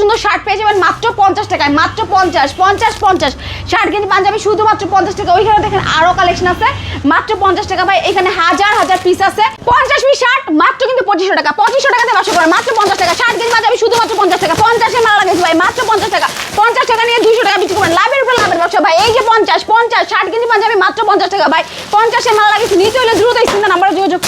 সুন্দর শার্ট পেয়ে যাবেন মাত্র পঞ্চাশ টাকায়, মাত্র পঞ্চাশ পঞ্চাশ পঞ্চাশ। শার্ট গেঞ্জি পাঞ্জাবি শুধুমাত্র পঞ্চাশ টাকা। ওইখানে দেখেন আরও কালেকশন আছে। মাত্র পঞ্চাশ টাকা ভাই, এখানে হাজার হাজার পিস আছে। পঞ্চাশ পিস শার্ট মাত্র কিন্তু পঁচিশশো টাকা। পঁচিশশো টাকাতে ব্যবসা করেন মাত্র পঞ্চাশ টাকা। শার্ট গেঞ্জি পাঞ্জাবি শুধুমাত্র পঞ্চাশ টাকা। পঞ্চাশে মাল লাগাইছি ভাই, মাত্র পঞ্চাশ টাকা। পঞ্চাশ টাকা নিয়ে দুইশো টাকা বিক্রি করেন লাভের উপর লাভের ব্যবসা ভাই, এই যে পঞ্চাশ পঞ্চাশ ষাট কেজি পাঞ্জাবি মাত্র পঞ্চাশ টাকা ভাই। পঞ্চাশে মাল লাগিয়েছি নিতে হলে দ্রুত স্ক্রিন নাম্বার যোগাযোগ।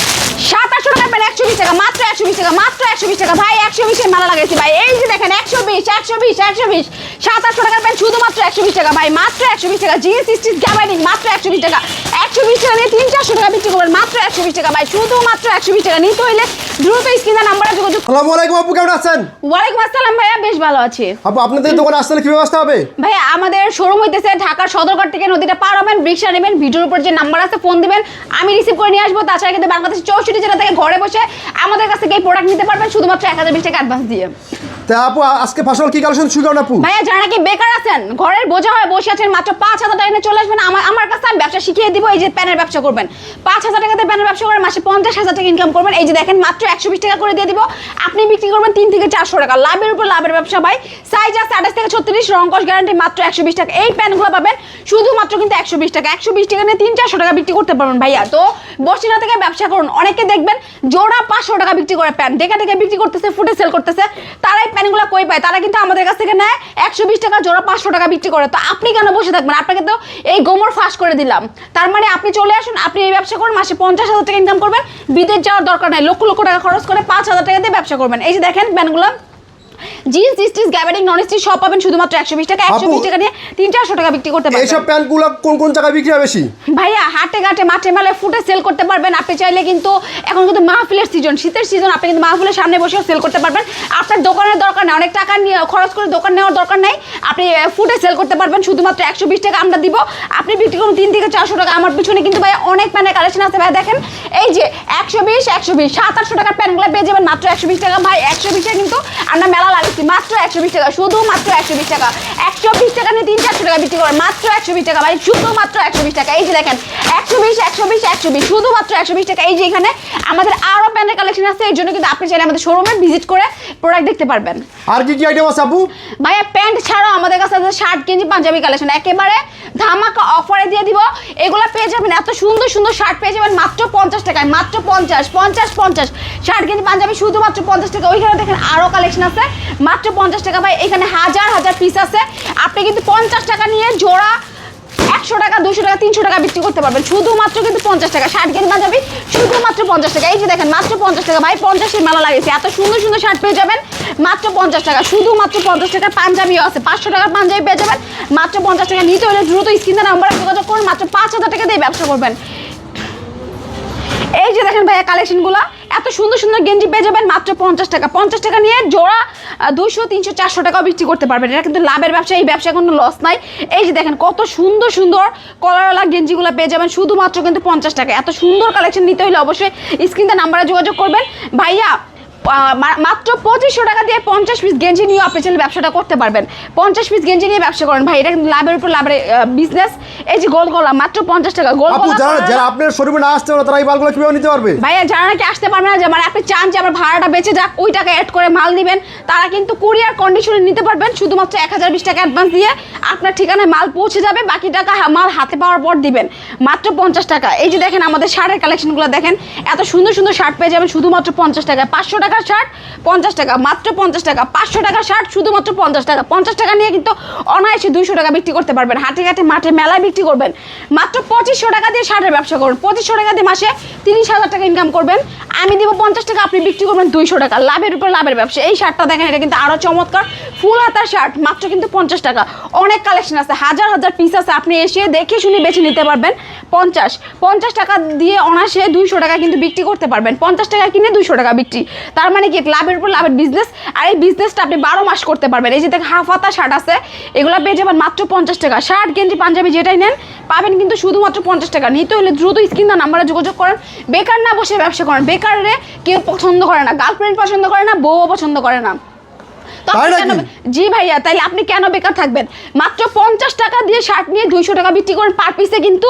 সাত আটশো টাকা পেন একশো বিশ টাকা, মাত্র একশো বিশ টাকা, মাত্র একশো বিশ টাকা। ভাই, একশো বিশে মালা লাগাইছি ভাই এই যে দেখেন একশো বিশ একশো বিশ একশো বিশ। সাত আটশো টাকার পেন শুধুমাত্র একশো বিশ টাকা। ভাই মাত্র একশো বিশ টাকা। জিএস স্টিচ গ্যাবাইনিং মাত্র একশো বিশ টাকা। একশো বিশ টাকা নিয়ে তিন চারশো টাকা বিক্রি করবেন মাত্র একশো বিশ টাকা। ভাই শুধুমাত্র একশো বিশ টাকা। নিতে হইলে দ্রুত স্ক্রিন নাম্বারে যোগাযোগ আসসালামু আলাইকুম আপু কেমন আছেন? ওয়ালাইকুম আসসালাম ভাইয়া বেশ ভালো আছি। আপু আপনাদের দোকানে আসতে হলে কি ব্যবস্থা হবে? ভাইয়া আমাদের শোরুম হইতেছে ঢাকার সদরঘাট থেকে নদীটা পার হবেন রিক্সা নেবেন ভিডিওর উপর যে নাম্বার আছে ফোন দিবেন। আমি রিসিভ করে নিয়ে আসব তাছাড়া কিন্তু বাংলাদেশের চৌষট্টি জেলা থেকে ঘরে বসে আমাদের কাছ থেকে এই প্রোডাক্ট নিতে পারবেন শুধুমাত্র এক হাজার বিশ টাকা অ্যাডভান্স দিয়ে। তা আপু আজকে ফসল কি কালেকশন শুরু করেন আপু? ভাইয়া যারা নাকি বেকার আছেন? ঘরের বোঝা হয়ে বসে আছেন, মাত্র পাঁচ হাজার টাকা চলে আসবেন। আমার আমার কাছে আমি ব্যবসা শিখিয়ে দিব, এই যে প্যানের ব্যবসা করবেন। পাঁচ হাজার টাকাতে প্যানের ব্যবসা করে মাসে পঞ্চাশ হাজার টাকা ইনকাম করবেন। এই যে দেখেন, মাত্র একশো বিশ টাকা করে দিয়ে দিব। আপনি বিক্রি করবেন তিন থেকে চারশো টাকা। লাভের উপর লাভের ব্যবসা ভাই। সাইজ আছে আঠাশ থেকে ছত্রিশ রঙ্কশ গ্যারান্টি মাত্র একশো বিশ টাকা। এই প্যানগুলো পাবেন, শুধুমাত্র কিন্তু একশো বিশ টাকা। একশো বিশ টাকা নিয়ে তিন চারশো টাকা বিক্রি করতে পারবেন ভাইয়া। তো বসে না থেকে ব্যবসা করুন। অনেকে দেখবেন জোড়া পাঁচশো টাকা বিক্রি করে প্যান। ডেকে ডেকে বিক্রি করতেছে, ফুটে সেল করতেছে। তারাই প্যানগুলো কই পায়? তারা কিন্তু আমাদের কাছ থেকে নেয়। একশো বিশ টাকা, জোড়া পাঁচশো টাকা বিক্রি করে। তো আপনি কেন বসে থাকবেন? আপনাকে তো এই গোমর ফাঁস করে দিলাম। তার মানে আপনি চলে আসুন, আপনি এই ব্যবসা করুন, মাসে পঞ্চাশ হাজার টাকা ইনকাম করবেন। বিদেশ যাওয়ার দরকার নাই, লক্ষ লক্ষ টাকা খরচ করে পাঁচ হাজার টাকা দিয়ে ব্যবসা করবেন। এই যে দেখেন প্যানগুলো জিন্স স্টিচ গ্যাবারিং নন স্টিচ সব পাবেন শুধুমাত্র একশো বিশ টাকা। একশো বিশ টাকা নিয়ে তিন চারশো টাকা বিক্রি করতে পারবেন। এইসব প্যান্টগুলো কোন কোন জায়গায় বিক্রি হয় বেশি? ভাইয়া হাটে ঘাটে মাঠে মেলে ফুটে সেল করতে পারবেন। আপনি চাইলে কিন্তু এখন কিন্তু মাহফিলের সিজন শীতের সিজন আপনি কিন্তু মাহফিলের সামনে বসেও সেল করতে পারবেন। আপনার দোকানের দরকার নেই অনেক টাকা নিয়ে খরচ করে দোকান নেওয়ার দরকার নেই। আপনি ফুটে সেল করতে পারবেন শুধুমাত্র একশো বিশ টাকা আমরা দিব। আপনি বিক্রি করুন তিন থেকে চারশো টাকা। আমার পিছনে কিন্তু ভাই অনেক প্যানের কালেকশন আছে। ভাই দেখেন এই যে একশো বিশ একশো বিশ সাত আটশো টাকার প্যানগুলো পেয়ে যাবেন মাত্র একশো বিশ টাকা। ভাই একশো বিশে কিন্তু আমরা মেলা মাত্র একশো বিশ টাকা শুধু মাত্র একশো বিশ টাকা। একশো বিশ টাকা নিয়ে তিন চারশো টাকা বিক্রি করেন মাত্র একশো বিশ টাকা। মানে শুধু মাত্র একশো বিশ টাকা। এই যে দেখেন একশো বিশ একশো বিশ একশো বিশ শুধুমাত্র একশো বিশ টাকা। এই যে এখানে আমাদের আরও প্যান্টের কালেকশন আছে এই জন্য কিন্তু আপনি চাইলে আমাদের শোরুমে ভিজিট করে প্রোডাক্ট দেখতে পারবেন। আর কি কি আইটেম আছে আপু? ভাইয়া প্যান্ট ছাড়াও আমাদের কাছে আছে শার্ট গেঞ্জি পাঞ্জাবি কালেকশন একেবারে ধামাকা অফারে দিয়ে দিব। এগুলো পেয়ে যাবেন, এত সুন্দর সুন্দর শার্ট পেয়ে যাবেন মাত্র পঞ্চাশ টাকায়, মাত্র পঞ্চাশ পঞ্চাশ পঞ্চাশ। শার্ট কিন্তু পাঞ্জাবি শুধুমাত্র পঞ্চাশ টাকা ওইখানে দেখেন আরও কালেকশন আছে। মাত্র পঞ্চাশ টাকা ভাই, এখানে হাজার হাজার পিস আছে। আপনি কিন্তু পঞ্চাশ টাকা নিয়ে জোড়া একশো টাকা দুশো টাকা, তিনশো টাকা বিক্রি করতে পারবেন। শুধুমাত্র কিন্তু পঞ্চাশ টাকা। শার্ট গেঞ্জি পাঞ্জাবি শুধুমাত্র পঞ্চাশ টাকা। এই যে দেখেন, মাত্র পঞ্চাশ টাকা। ভাই, পঞ্চাশের মেলা লাগিয়েছে। এত সুন্দর সুন্দর শার্ট পেয়ে যাবেন, মাত্র পঞ্চাশ টাকা। শুধুমাত্র পঞ্চাশ টাকার পাঞ্জাবিও আছে। পাঁচশো টাকার পাঞ্জাবি পেয়ে যাবেন, মাত্র পঞ্চাশ টাকা। নিতে হলে দ্রুত স্ক্রিনের নাম্বারে যোগাযোগ করুন। মাত্র পাঁচ হাজার টাকা দিয়ে ব্যবসা করবেন। এই যে দেখেন ভাইয়া কালেকশনগুলো এত সুন্দর সুন্দর গেঞ্জি পেয়ে যাবেন মাত্র পঞ্চাশ টাকা। পঞ্চাশ টাকা নিয়ে জোড়া দুশো তিনশো, চারশো টাকাও বিক্রি করতে পারবেন। এটা কিন্তু লাভের ব্যবসা, এই ব্যবসায় কোনো লস নাই। এই যে দেখেন, কত সুন্দর সুন্দর কলারওয়ালা গেঞ্জিগুলো পেয়ে যাবেন, শুধুমাত্র কিন্তু পঞ্চাশ টাকা। এত সুন্দর কালেকশন নিতে হলে অবশ্যই স্ক্রিনতে নাম্বারে যোগাযোগ করবেন। ভাইয়া মাত্র পঁচিশশো টাকা দিয়ে পঞ্চাশ পিস গেঞ্জি নিয়ে আপনি চাইলে ব্যবসাটা করতে পারবেন। পঞ্চাশ পিস গেঞ্জি নিয়ে ব্যবসা করেন। ভাই এটা কিন্তু লাভের উপর লাভের বিজনেস এই যে গোল গলা মাত্র পঞ্চাশ টাকা। গোল গলা যারা আপনার শোরুমে না আসতে পারে তারা এই মালগুলো কীভাবে নিতে পারবে? ভাইয়া যারা নাকি আসতে পারবে না যে মানে আপনি চান যে আমার ভাড়াটা বেঁচে যাক ওই টাকা অ্যাড করে মাল দিবেন তারা কিন্তু কুরিয়ার কন্ডিশনে নিতে পারবেন শুধুমাত্র এক হাজার বিশ টাকা অ্যাডভান্স দিয়ে আপনার ঠিকানায় মাল পৌঁছে যাবে বাকি টাকা মাল হাতে পাওয়ার পর দিবেন। মাত্র পঞ্চাশ টাকা। এই যে দেখেন আমাদের শার্টের কালেকশনগুলো দেখেন এত সুন্দর সুন্দর শার্ট পেয়ে যাবেন শুধুমাত্র পঞ্চাশ টাকা পাঁচশো টাকার শার্ট, পঞ্চাশ টাকা, মাত্র পঞ্চাশ টাকা, পাঁচশো টাকার শার্ট, শুধুমাত্র পঞ্চাশ টাকা। পঞ্চাশ টাকা নিয়ে কিন্তু অনায়াসে দুইশো টাকা বিক্রি করতে পারবেন। হাটে ঘাটে, মাঠে মেলায় বিক্রি করবেন। মাত্র পঁচিশশো টাকা দিয়ে শার্টের ব্যবসা করুন। পঁচিশশো টাকা দিয়ে মাসে তিরিশ হাজার টাকা ইনকাম করবেন। আমি দিব পঞ্চাশ টাকা, আপনি বিক্রি করবেন দুইশো টাকা। লাভের উপর লাভের ব্যবসা। এই শার্টটা দেখেন, এটা কিন্তু আরও চমৎকার। ফুল হাতার শার্ট, মাত্র কিন্তু পঞ্চাশ টাকা। অনেক কালেকশন আছে, হাজার হাজার পিস আছে। আপনি এসে দেখে শুনে বেছে নিতে পারবেন। পঞ্চাশ। পঞ্চাশ টাকা দিয়ে অনায়াসে দুইশো টাকা কিন্তু বিক্রি করতে পারবেন। পঞ্চাশ টাকা কিনে দুইশো টাকা বিক্রি। তার মানে কি লাভের উপর লাভের বিজনেস আর এই বিজনেসটা আপনি বারো মাস করতে পারবেন। এই যে দেখেন হাফ হাতা শার্ট আছে এগুলো পেয়ে যাবেন মাত্র পঞ্চাশ টাকা। শার্ট গেঞ্জি পাঞ্জাবি যেটাই নেন পাবেন কিন্তু শুধুমাত্র পঞ্চাশ টাকা। নিতে হলে দ্রুত স্ক্রিন নাম্বারে যোগাযোগ করেন। বেকার না বসে ব্যবসা করেন। বেকারে কেউ পছন্দ করে না। গার্লফ্রেন্ড পছন্দ করে না বউও পছন্দ করে না? জি ভাইয়া তাইলে আপনি কেন বেকার থাকবেন? মাত্র পঞ্চাশ টাকা দিয়ে শার্ট নিয়ে দুইশো টাকা বিক্রি করেন পার পিসে কিন্তু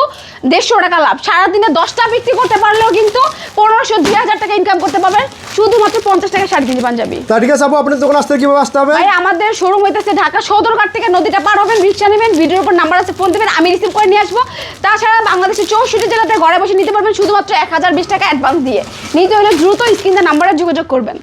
দেড়শো টাকা লাভ। সারাদিনে দশটা বিক্রি করতে পারলেও কিন্তু পনেরোশো দুই হাজার টাকা ইনকাম করতে পারবেন। শুধুমাত্র পঞ্চাশ টাকা ষাট কেজি পাঞ্জাবি। তা ঠিক আছে আপু আপনার দোকান আসতে কীভাবে আসতে হবে? ভাই আমাদের শোরুম হইতেছে ঢাকা সদরঘাট থেকে নদীটা পার হবেন রিক্সা নেবেন ভিডিওর উপর নাম্বার আছে ফোন দেবেন আমি রিসিভ করে নিয়ে আসব। তাছাড়া বাংলাদেশের চৌষট্টি জেলাতে ঘরে বসে নিতে পারবেন শুধুমাত্র এক হাজার বিশ টাকা অ্যাডভান্স দিয়ে। নিতে হলে দ্রুত স্ক্রিনে নাম্বারে যোগাযোগ করবেন।